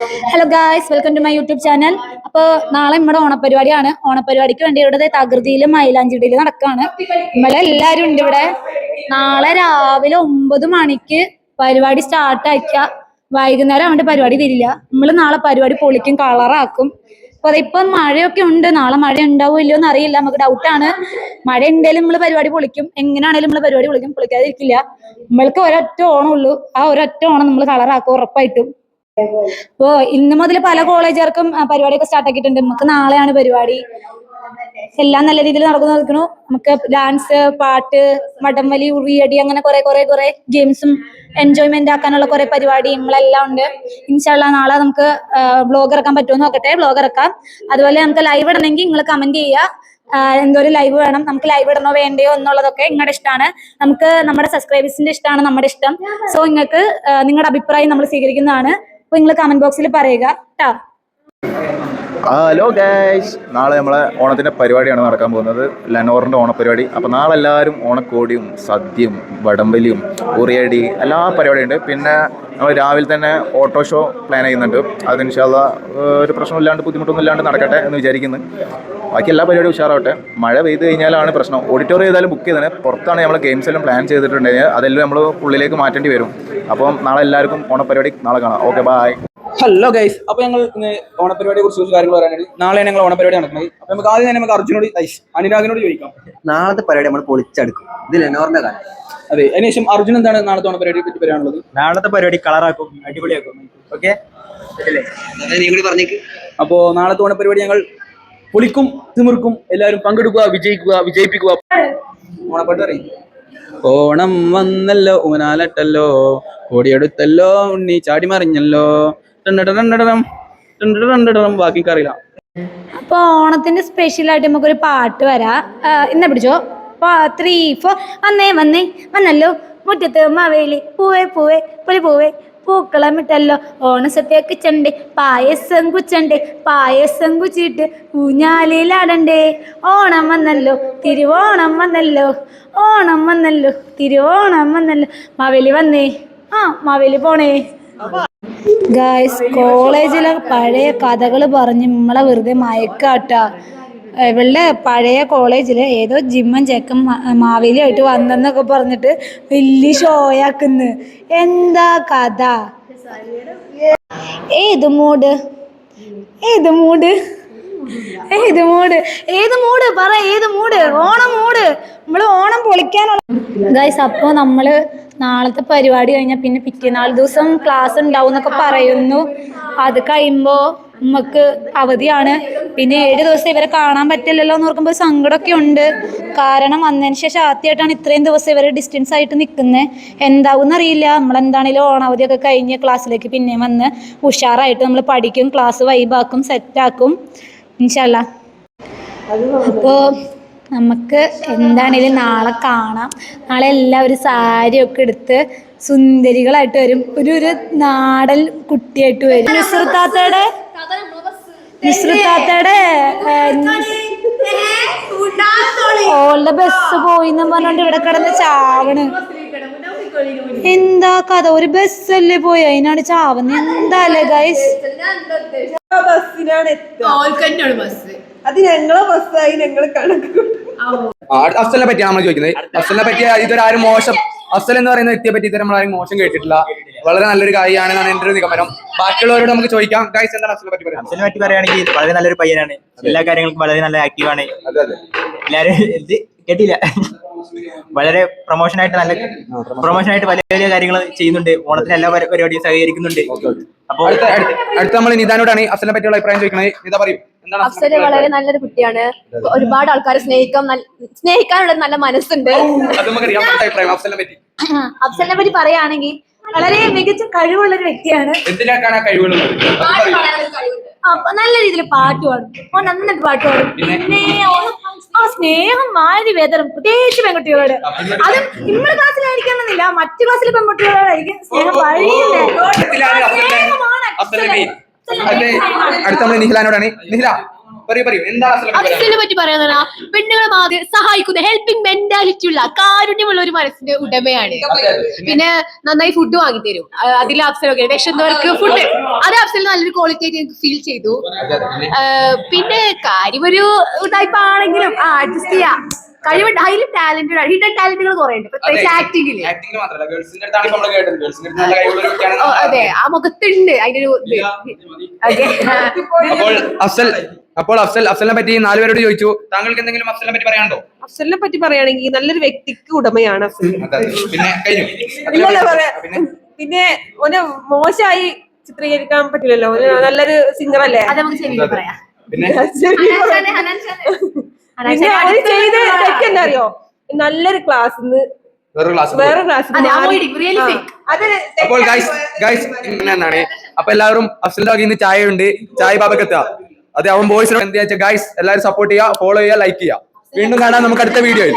Hello guys welcome to my YouTube channel അപ്പോൾ നാളെ നമ്മുടെ ഓണപരിപാടിയാണ്. ഓണപരിപാടിക്ക് വേണ്ടി ഇവിടെ തകൃതിയിലും മൈലാഞ്ചിടിയിലും നടക്കാണ്. നമ്മളെല്ലാവരും ഉണ്ട് ഇവിടെ. നാളെ രാവിലെ ഒമ്പത് മണിക്ക് പരിപാടി സ്റ്റാർട്ട് ആക്കിയ വൈകുന്നേരം അവന്റെ പരിപാടി തിരില്ല നമ്മൾ നാളെ പരിപാടി പൊളിക്കും കളറാക്കും അപ്പൊ അതിപ്പം മഴയൊക്കെ ഉണ്ട്. നാളെ മഴ ഉണ്ടാവോ ഇല്ലയോ എന്ന് അറിയില്ല. നമുക്ക് ഡൗട്ടാണ് മഴ ഉണ്ടെങ്കിലും നമ്മൾ പരിപാടി പൊളിക്കും. എങ്ങനെയാണെങ്കിലും നമ്മൾ പരിപാടി പൊളിക്കും. പൊളിക്കാതിരിക്കില്ല. നമ്മൾക്ക് ഒരൊറ്റ ഓണം ഉള്ളൂ ആ ഒരൊറ്റ ഓണം നമ്മൾ കളറാക്കും ഉറപ്പായിട്ടും. അപ്പോ ഇന്ന് മുതൽ പല കോളേജുകാർക്കും പരിപാടിയൊക്കെ സ്റ്റാർട്ട് ആക്കിയിട്ടുണ്ട്. നമുക്ക് നാളെയാണ് പരിപാടി. എല്ലാം നല്ല രീതിയിൽ നടക്കുന്നു നിൽക്കുന്നു. നമുക്ക് ഡാൻസ് പാട്ട് വടംവലി ഉറിയടി അങ്ങനെ കുറെ കുറെ കുറെ ഗെയിംസും എൻജോയ്മെന്റ് ആക്കാനുള്ള കുറെ പരിപാടി നമ്മളെല്ലാം ഉണ്ട്. ഇൻഷാല്ല നാളെ നമുക്ക് ബ്ലോഗ് ഇറക്കാൻ പറ്റുമോ നോക്കട്ടെ. ബ്ലോഗ് ഇറക്കാം. അതുപോലെ നമുക്ക് ലൈവ് ഇടണമെങ്കിൽ നിങ്ങൾ കമന്റ് ചെയ്യുക. എന്തോരം ലൈവ് വേണം. നമുക്ക് ലൈവ് ഇടണോ വേണ്ടയോ എന്നുള്ളതൊക്കെ നിങ്ങളുടെ ഇഷ്ടമാണ്. നമുക്ക് നമ്മുടെ സബ്സ്ക്രൈബേഴ്സിന്റെ ഇഷ്ടമാണ് നമ്മുടെ ഇഷ്ടം. സോ നിങ്ങൾക്ക് നിങ്ങളുടെ അഭിപ്രായം നമ്മൾ സ്വീകരിക്കുന്നതാണ്. അപ്പൊ നിങ്ങൾ കമന്റ് ബോക്സിൽ പറയുക ഹലോ ഗൈസ് നാളെ നമ്മളെ ഓണത്തിന്റെ പരിപാടിയാണ് നടക്കാൻ പോകുന്നത്. ലനോറിന്റെ ഓണപ്പരിപാടി അപ്പോൾ നാളെ എല്ലാവരും ഓണക്കോടിയും സദ്യയും വടംവലിയും ഉറിയടി എല്ലാ പരിപാടിയുണ്ട് പിന്നെ നമ്മൾ രാവിലെ തന്നെ ഓട്ടോ ഷോ പ്ലാൻ ചെയ്യുന്നുണ്ട്. അത് ഇൻഷാല്ല ഒരു പ്രശ്നമില്ലാണ്ട് ബുദ്ധിമുട്ടൊന്നും ഇല്ലാണ്ട് നടക്കട്ടെ എന്ന് വിചാരിക്കുന്നു. ബാക്കി എല്ലാ പരിപാടിയും ഉഷാറാവട്ടെ. മഴ പെയ്ത് കഴിഞ്ഞാലാണ് പ്രശ്നം. ഓഡിറ്റോറിയം ഏതായാലും ബുക്ക് ചെയ്തത് പുറത്താണ് നമ്മൾ ഗെയിംസ് എല്ലാം പ്ലാൻ ചെയ്തിട്ടുണ്ടെങ്കിൽ അതെല്ലാം നമ്മൾ ഉള്ളിലേക്ക് മാറ്റേണ്ടി വരും. അപ്പം നാളെ എല്ലാവർക്കും ഓണപരിപാടി. നാളെ കാണാം. ഓക്കെ ബൈ ഹലോ ഗൈസ് അപ്പൊ ഞങ്ങൾ ഇന്ന് ഓണപരിപാടിയെ കുറിച്ച് കുറച്ച് കാര്യങ്ങൾ പറയാനായിട്ട് നാളെ ഞങ്ങൾ ഓണപരിപാടി നടക്കുന്നത്. അപ്പൊ നമുക്ക് ആദ്യം തന്നെ നമുക്ക് അർജുനോട് ഐസ് അനുരാഗിനോട് ചോദിക്കാം. നാളത്തെ പരിപാടി നമ്മൾ പൊളിച്ചെടുക്കും. ഇത് ലെനോറിന്റെ കാര്യം അതെ അതിനുശേഷം അർജുൻ എന്താണ് നാളത്തെ ഓണപരിപാടിയെ പറ്റി പറയാനുള്ളത്? നാളത്തെ പരിപാടി കളറാക്കും അടിപൊളിയാക്കും. ഓക്കെ നീ കൂടി പറഞ്ഞേക്ക്. അപ്പോ നാളത്തെ ഓണപരിപാടി ഞങ്ങൾ പൊളിക്കും തിമിർക്കും എല്ലാവരും പങ്കെടുക്കുക വിജയിക്കുക വിജയിപ്പിക്കുക. ഓണപ്പാട്ട് പറയും. ഓണം വന്നല്ലോ ഊനാലട്ടല്ലോ കോടിയെടുത്തല്ലോ ഉണ്ണി ചാടി മറിഞ്ഞല്ലോ. ടണ്ടടടണ്ടടം. ബാക്കി അറിയില്ല. അപ്പൊ ഓണത്തിന്റെ സ്പെഷ്യൽ ആയിട്ട് നമുക്കൊരു പാട്ട് വരാ. ഇന്ന പിടിച്ചോ. ത്രീ ഫോർ വന്നേ വന്നേ വന്നല്ലോ. മുറ്റത്ത് മാവേലി പൂവേ പൂവേ പുലി പൂവേ പൂക്കളമിട്ടല്ലോ ഓണസദ്യക്ക് ചണ്ടേ പായസം കുച്ചണ്ടേ പായസം കുച്ചിട്ട് ഊഞ്ഞാലിലാടണ്ടേ. ഓണം വന്നല്ലോ തിരുവോണം വന്നല്ലോ. ഓണം വന്നല്ലോ തിരുവോണം വന്നല്ലോ. മാവേലി വന്നേ. ആ മാവേലി പോണേ. ഗായ്സ് കോളേജിലെ പഴയ കഥകൾ പറഞ്ഞ് നമ്മളെ വെറുതെ മയക്കാട്ടാ. ഇവളുടെ പഴയ കോളേജിൽ ഏതോ ജിമ്മൻ ചെക്കൻ മാവേലിയായിട്ട് വന്നെന്നൊക്കെ പറഞ്ഞിട്ട് വലിയ ഷോയാക്കുന്നു. എന്താ കഥ? ഏത് മൂഡ് ഏത് മൂഡ് ഏത് മൂഡ് ഏത് മൂഡ് പറ ഏത് മൂഡ് ഓണം മൂഡ് നമ്മൾ ഓണം പൊളിക്കാനുള്ള ഗൈസ് അപ്പോൾ നമ്മൾ നാളത്തെ പരിപാടി കഴിഞ്ഞാൽ പിന്നെ പിറ്റേനാൾ ദിവസം ക്ലാസ് ഉണ്ടാവും എന്നൊക്കെ പറയുന്നു. അത് കഴിയുമ്പോൾ നമുക്ക് അവധിയാണ്. പിന്നെ ഏഴ് ദിവസം ഇവരെ കാണാൻ പറ്റില്ലല്ലോ എന്ന് ഓർക്കുമ്പോൾ സങ്കടമൊക്കെ ഉണ്ട്. കാരണം വന്നതിന് ശേഷം ആദ്യമായിട്ടാണ് ഇത്രയും ദിവസം ഇവർ ഡിസ്റ്റൻസ് ആയിട്ട് നിൽക്കുന്നത് എന്താവും അറിയില്ല നമ്മളെന്താണേലും ഓണാവധിയൊക്കെ കഴിഞ്ഞ് ക്ലാസ്സിലേക്ക് പിന്നെയും വന്ന് ഉഷാറായിട്ട് നമ്മൾ പഠിക്കും ക്ലാസ് വൈബാക്കും സെറ്റാക്കും ഇൻഷല്ല അപ്പോൾ നമുക്ക് എന്താണേലും നാളെ കാണാം. നാളെ എല്ലാവരും സാരിയൊക്കെ എടുത്ത് സുന്ദരികളായിട്ട് വരും. ഒരു ഒരു നാടൻ കുട്ടിയായിട്ട് വരും. നിസൃത്താത്തയുടെ നിസൃത്താത്തയുടെ ഓളുടെ ബസ് പോയി എന്ന് പറഞ്ഞോണ്ട് ഇവിടെ കിടന്ന് ചാവണ്. എന്താ കഥ? ഒരു ബസ്സല്ലേ പോയി? അതിനാണ് ചാവുന്നത് എന്താ അല്ലേ ഗൈസ് ബസ്സിനാണ് അത് ഞങ്ങളെ ബസ്സായി ഞങ്ങൾ കണക്ക് അഫ്സലിനെ പറ്റിയാണ് നമ്മൾ ചോദിക്കുന്നത്. അഫ്സലിനെ പറ്റി ഇതൊരു ആരും മോശം അഫ്സൽ എന്ന് പറയുന്ന വ്യക്തിയെ പറ്റി ഇതുവരെ നമ്മൾ ആരും മോശം കേട്ടിട്ടില്ല. വളരെ നല്ലൊരു കാര്യമാണെന്നാണ് എന്റെ ഒരു നിഗമനം. ബാക്കിയുള്ളവരോട് നമുക്ക് ചോദിക്കാം. ഗൈസ് എന്താണ് അഫ്സലിനെ പറ്റി പറയുന്നത്? അഫ്സലിനെ പറ്റി പറയുകയാണെങ്കിൽ വളരെ നല്ലൊരു പയ്യനാണ്. എല്ലാ കാര്യങ്ങൾക്കും വളരെ നല്ല ആക്റ്റീവാണ് അതെ അതെ. എല്ലാരും ഇത് കേട്ടില്ല. വളരെ പ്രൊമോഷൻ ആയിട്ട് നല്ല പ്രൊമോഷൻ ആയിട്ട് വലിയ വലിയ കാര്യങ്ങൾ ചെയ്യുന്നുണ്ട്. ഓണത്തിന് എല്ലാ പരി- പരിപാടിയും സഹകരിക്കുന്നുണ്ട്. അപ്പൊ അടുത്ത നമ്മൾ നിതാനോടാണ് അഫ്സലിനെ പറ്റിയുള്ള അഭിപ്രായം ചോദിക്കുന്നത്. നിത പറയും. അഫ്സൽ വളരെ നല്ലൊരു കുട്ടിയാണ്. ഒരുപാട് ആൾക്കാരെ സ്നേഹിക്കാൻ നല്ല- സ്നേഹിക്കാനുള്ള നല്ല മനസ്സുണ്ട്. അഫ്സലിനെ പറ്റി? പറയുകയാണെങ്കിൽ വളരെ മികച്ച കഴിവുള്ള ഒരു വ്യക്തിയാണ്. എന്തിനാക്കാണ് ആ കഴിവുള്ളത്? നല്ല രീതിയിൽ പാട്ട് പാടും. ഓ നന്നായിട്ട് പാട്ട് പാടും. പിന്നെ? ആ സ്നേഹം മാരി വേദനം പ്രത്യേകിച്ച് പെൺകുട്ടികളോട്. അത് നമ്മുടെ ക്ലാസ്സിലായിരിക്കണമെന്നില്ല. മറ്റു ക്ലാസ്സിലെ പെൺകുട്ടികളോടായിരിക്കും സ്നേഹം വഴിയുന്നത് അടുത്ത നമ്മൾ നിഹിലാനോടാണ്. നിഹില. പറയൂ പറ്റി പെണ്ണുങ്ങളെ ആദ്യം സഹായിക്കുന്ന ഹെൽപ്പിംഗ് മെന്റാലിറ്റി ഉള്ള കാരുണ്യമുള്ള ഒരു മനസ്സിന്റെ ഉടമയാണ്. പിന്നെ നന്നായി ഫുഡ് വാങ്ങി തരും. അതിൽ അഫ്സലൊക്കെ വിശന്നവർക്ക് ഫുഡ് അത് അഫ്സൽ നല്ലൊരു ക്വാളിറ്റി ആയിട്ട് എനിക്ക് ഫീൽ ചെയ്തു. പിന്നെ കാര്യം ഒരു ഇതായിപ്പാണെങ്കിലും ആ അഡ്ജസ്റ്റ് ചെയ്യാം. കഴിവുണ്ട് ഹൈലി ടാലന്റഡ് ആണ് ഹിഡൻ ടാലന്റുകൾ കുറെ ഉണ്ട്. പ്രത്യേകിച്ച് ഒരു ഓ, അതെ. ആ മുഖത്തുണ്ട്. അതിന്റെ ഒരു അഫ്സൽ അപ്പോൾ അഫ്സൽ അഫ്സലിനെ പറ്റി നാലുപേരോട് ചോദിച്ചു. താങ്കൾക്ക് എന്തെങ്കിലും അഫ്സലിനെ പറ്റി പറയാനുണ്ടോ? അഫ്സലിനെ പറ്റി പറയുകയാണെങ്കിൽ നല്ലൊരു വ്യക്തിക്ക് ഉടമയാണ് അഫ്സൽ. പിന്നെ ഒരു പിന്നെ? ഓന് മോശമായി ചിത്രീകരിക്കാൻ പറ്റില്ലല്ലോ. നല്ലൊരു സിംഗർ അല്ലേ? പിന്നെ. പിന്നെ അവർ ചെയ്ത അറിയോ നല്ലൊരു ക്ലാസ് വേറൊരു ക്ലാസ് വേറെ ക്ലാസ് അതെ, അപ്പോൾ ഗൈസ് ഗൈസ് അപ്പൊ എല്ലാവരും അഫ്സലിന്റെ വകയിൽ നിന്ന് ചായ ഉണ്ട്. ചായ ബാബക്ക് എത്തുക. അതെ അവൻ ബോയ്സിനോട് എന്താ വെച്ചാൽ ഗൈസ് എല്ലാവരും സപ്പോർട്ട് ചെയ്യുക ഫോളോ ചെയ്യുക ലൈക്ക് ചെയ്യുക. വീണ്ടും കാണാൻ നമുക്ക് അടുത്ത വീഡിയോയിൽ